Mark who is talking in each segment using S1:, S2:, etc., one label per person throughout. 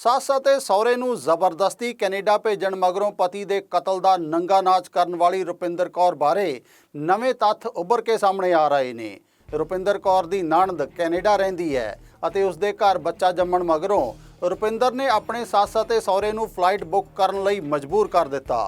S1: ਸੱਸ ਅਤੇ ਸਹੁਰੇ ਨੂੰ ਜ਼ਬਰਦਸਤੀ ਕੈਨੇਡਾ ਭੇਜਣ ਮਗਰੋਂ ਪਤੀ ਦੇ ਕਤਲ ਦਾ ਨੰਗਾ ਨਾਚ ਕਰਨ ਵਾਲੀ ਰੁਪਿੰਦਰ ਕੌਰ ਬਾਰੇ ਨਵੇਂ ਤੱਥ ਉੱਭਰ ਕੇ ਸਾਹਮਣੇ ਆ ਰਹੇ ਨੇ। ਰੁਪਿੰਦਰ ਕੌਰ ਦੀ ਨਣਦ ਕੈਨੇਡਾ ਰਹਿੰਦੀ ਹੈ ਅਤੇ ਉਸ ਦੇ ਘਰ ਬੱਚਾ ਜੰਮਣ ਮਗਰੋਂ ਰੁਪਿੰਦਰ ਨੇ ਆਪਣੇ ਸੱਸ ਅਤੇ ਸਹੁਰੇ ਨੂੰ ਫਲਾਈਟ ਬੁੱਕ ਕਰਨ ਲਈ ਮਜਬੂਰ ਕਰ ਦਿੱਤਾ।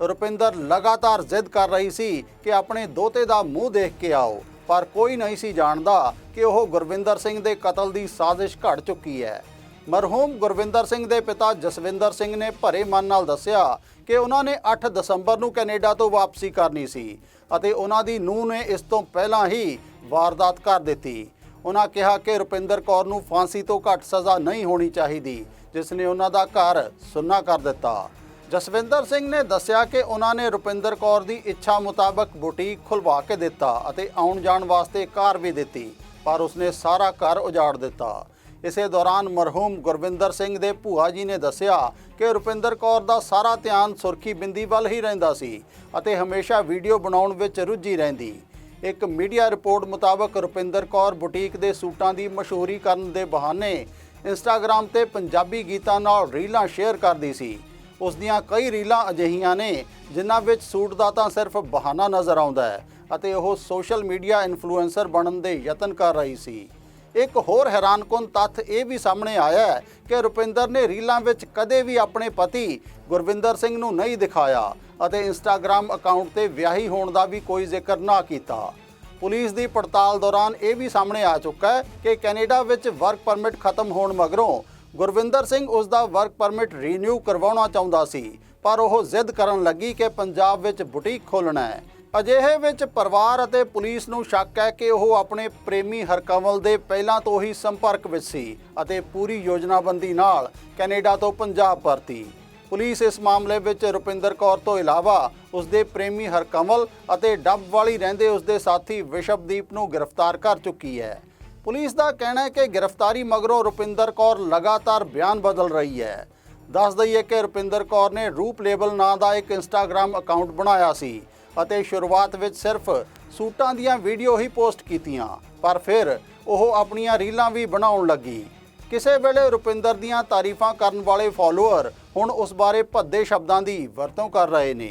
S1: ਰੁਪਿੰਦਰ ਲਗਾਤਾਰ ਜ਼ਿੱਦ ਕਰ ਰਹੀ ਸੀ ਕਿ ਆਪਣੇ ਦੋਤੇ ਦਾ ਮੂੰਹ ਦੇਖ ਕੇ ਆਓ, ਪਰ ਕੋਈ ਨਹੀਂ ਸੀ ਜਾਣਦਾ ਕਿ ਉਹ ਗੁਰਵਿੰਦਰ ਸਿੰਘ ਦੇ ਕਤਲ ਦੀ ਸਾਜ਼ਿਸ਼ ਘੜ ਚੁੱਕੀ ਹੈ। ਮਰਹੂਮ ਗੁਰਵਿੰਦਰ ਸਿੰਘ ਦੇ ਪਿਤਾ ਜਸਵਿੰਦਰ ਸਿੰਘ ਨੇ ਭਰੇ ਮਨ ਨਾਲ ਦੱਸਿਆ ਕਿ ਉਹਨਾਂ ਨੇ 8 ਦਸੰਬਰ ਨੂੰ ਕੈਨੇਡਾ ਤੋਂ ਵਾਪਸੀ ਕਰਨੀ ਸੀ ਅਤੇ ਉਹਨਾਂ ਦੀ ਨੂੰਹ ਨੇ ਇਸ ਤੋਂ ਪਹਿਲਾਂ ਹੀ ਵਾਰਦਾਤ ਕਰ ਦਿੱਤੀ। ਉਹਨਾਂ ਕਿਹਾ ਕਿ ਰੁਪਿੰਦਰ ਕੌਰ ਨੂੰ ਫਾਂਸੀ ਤੋਂ ਘੱਟ ਸਜ਼ਾ ਨਹੀਂ ਹੋਣੀ ਚਾਹੀਦੀ, ਜਿਸ ਨੇ ਉਹਨਾਂ ਦਾ ਘਰ ਸੁੰਨਾ ਕਰ ਦਿੱਤਾ। ਜਸਵਿੰਦਰ ਸਿੰਘ ਨੇ ਦੱਸਿਆ ਕਿ ਉਹਨਾਂ ਨੇ ਰੁਪਿੰਦਰ ਕੌਰ ਦੀ ਇੱਛਾ ਮੁਤਾਬਕ ਬੁਟੀਕ ਖੁਲਵਾ ਕੇ ਦਿੱਤਾ ਅਤੇ ਆਉਣ ਜਾਣ ਵਾਸਤੇ ਕਾਰ ਵੀ ਦਿੱਤੀ, ਪਰ ਉਸਨੇ ਸਾਰਾ ਘਰ ਉਜਾੜ ਦਿੱਤਾ। ਇਸੇ ਦੌਰਾਨ ਮਰਹੂਮ ਗੁਰਵਿੰਦਰ ਸਿੰਘ ਦੇ ਭੂਆ ਜੀ ਨੇ ਦੱਸਿਆ ਕਿ ਰੁਪਿੰਦਰ ਕੌਰ ਦਾ ਸਾਰਾ ਧਿਆਨ ਸੁਰਖੀ ਬਿੰਦੀ ਵੱਲ ਹੀ ਰਹਿੰਦਾ ਸੀ ਅਤੇ ਹਮੇਸ਼ਾ ਵੀਡੀਓ ਬਣਾਉਣ ਵਿੱਚ ਰੁੱਝੀ ਰਹਿੰਦੀ। ਇੱਕ ਮੀਡੀਆ ਰਿਪੋਰਟ ਮੁਤਾਬਕ ਰੁਪਿੰਦਰ ਕੌਰ ਬੁਟੀਕ ਦੇ ਸੂਟਾਂ ਦੀ ਮਸ਼ਹੂਰੀ ਕਰਨ ਦੇ ਬਹਾਨੇ ਇੰਸਟਾਗ੍ਰam ਤੇ ਪੰਜਾਬੀ ਗੀਤਾਂ ਨਾਲ ਰੀਲਾਂ ਸ਼ੇਅਰ ਕਰਦੀ ਸੀ। ਉਸ ਦੀਆਂ ਕਈ ਰੀਲਾਂ ਅਜਿਹੀਆਂ ਨੇ ਜਿਨ੍ਹਾਂ ਵਿੱਚ ਸੂਟ ਦਾ ਤਾਂ ਸਿਰਫ ਬਹਾਨਾ ਨਜ਼ਰ ਆਉਂਦਾ ਹੈ ਅਤੇ ਉਹ ਸੋਸ਼ਲ ਮੀਡੀਆ ਇਨਫਲੂਐਂਸਰ ਬਣਨ ਦੇ ਯਤਨ ਕਰ ਰਹੀ ਸੀ। ਇੱਕ ਹੋਰ ਹੈਰਾਨਕੁਨ ਤੱਥ ਇਹ ਵੀ ਸਾਹਮਣੇ ਆਇਆ ਹੈ ਕਿ ਰੁਪਿੰਦਰ ਨੇ ਰੀਲਾਂ ਵਿੱਚ ਕਦੇ ਵੀ ਆਪਣੇ ਪਤੀ ਗੁਰਵਿੰਦਰ ਸਿੰਘ ਨੂੰ ਨਹੀਂ ਦਿਖਾਇਆ ਅਤੇ ਇੰਸਟਾਗ੍ਰam ਅਕਾਊਂਟ ਤੇ ਵਿਆਹੀ ਹੋਣ ਦਾ ਵੀ ਕੋਈ ਜ਼ਿਕਰ ਨਾ ਕੀਤਾ। ਪੁਲਿਸ ਦੀ ਪੜਤਾਲ ਦੌਰਾਨ ਇਹ ਵੀ ਸਾਹਮਣੇ ਆ ਚੁੱਕਾ ਹੈ ਕਿ ਕੈਨੇਡਾ ਵਿੱਚ ਵਰਕ ਪਰਮਿਟ ਖਤਮ ਹੋਣ ਮਗਰੋਂ ਗੁਰਵਿੰਦਰ ਸਿੰਘ ਉਸ ਦਾ ਵਰਕ ਪਰਮਿਟ ਰੀਨਿਊ ਕਰਵਾਉਣਾ ਚਾਹੁੰਦਾ ਸੀ, ਪਰ ਉਹ ਜ਼ਿੱਦ ਕਰਨ ਲੱਗੀ ਕਿ ਪੰਜਾਬ ਵਿੱਚ ਬੁਟੀਕ ਖੋਲ੍ਹਣਾ ਹੈ। ਅਜਿਹੇ ਵਿੱਚ ਪਰਿਵਾਰ ਅਤੇ ਪੁਲਿਸ ਨੂੰ ਸ਼ੱਕ ਹੈ ਕਿ ਉਹ ਆਪਣੇ ਪ੍ਰੇਮੀ ਹਰਕਮਲ ਦੇ ਪਹਿਲਾਂ ਤੋਂ ਹੀ ਸੰਪਰਕ ਵਿੱਚ ਸੀ ਅਤੇ ਪੂਰੀ ਯੋਜਨਾਬੰਦੀ ਨਾਲ ਕੈਨੇਡਾ ਤੋਂ ਪੰਜਾਬ ਪਰਤੀ। ਪੁਲਿਸ ਇਸ ਮਾਮਲੇ ਵਿੱਚ ਰੁਪਿੰਦਰ ਕੌਰ ਤੋਂ ਇਲਾਵਾ ਉਸ ਦੇ ਪ੍ਰੇਮੀ ਹਰਕਮਲ ਅਤੇ ਡੱਬ ਵਾਲੀ ਰਹਿੰਦੇ ਉਸ ਦੇ ਸਾਥੀ ਵਿਸ਼ਵਦੀਪ ਨੂੰ ਗ੍ਰਿਫਤਾਰ ਕਰ ਚੁੱਕੀ ਹੈ। ਪੁਲਿਸ ਦਾ ਕਹਿਣਾ ਹੈ ਕਿ ਗ੍ਰਿਫਤਾਰੀ ਮਗਰੋਂ ਰੁਪਿੰਦਰ ਕੌਰ ਲਗਾਤਾਰ ਬਿਆਨ ਬਦਲ ਰਹੀ ਹੈ। ਦੱਸ ਦਈਏ ਕਿ ਰੁਪਿੰਦਰ ਕੌਰ ਨੇ ਰੂਪ ਲੇਬਲ ਨਾਂ ਦਾ ਇੱਕ ਇੰਸਟਾਗ੍ਰam ਅਕਾਊਂਟ ਬਣਾਇਆ ਸੀ। ਅਤੇ ਸ਼ੁਰੂਆਤ ਵਿੱਚ ਸਿਰਫ ਸੂਟਾਂ ਦੀਆਂ ਵੀਡੀਓ ਹੀ ਪੋਸਟ ਕੀਤੀਆਂ, ਪਰ ਫਿਰ ਉਹ ਆਪਣੀਆਂ ਰੀਲਾਂ ਵੀ ਬਣਾਉਣ ਲੱਗੀ। ਕਿਸੇ ਵੇਲੇ ਰੁਪਿੰਦਰ ਦੀਆਂ ਤਾਰੀਫਾਂ ਕਰਨ ਵਾਲੇ ਫਾਲੋਅਰ ਹੁਣ ਉਸ ਬਾਰੇ ਭੱਦੇ ਸ਼ਬਦਾਂ ਦੀ ਵਰਤੋਂ ਕਰ ਰਹੇ ਨੇ।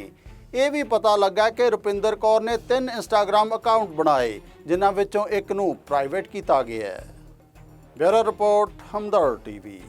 S1: ਇਹ ਵੀ ਪਤਾ ਲੱਗਾ ਕਿ ਰੁਪਿੰਦਰ ਕੌਰ ਨੇ ਤਿੰਨ ਇੰਸਟਾਗ੍ਰam ਅਕਾਊਂਟ ਬਣਾਏ, ਜਿਨ੍ਹਾਂ ਵਿੱਚੋਂ ਇੱਕ ਨੂੰ ਪ੍ਰਾਈਵੇਟ ਕੀਤਾ ਗਿਆ ਹੈ। Bureau report Hamdard TV.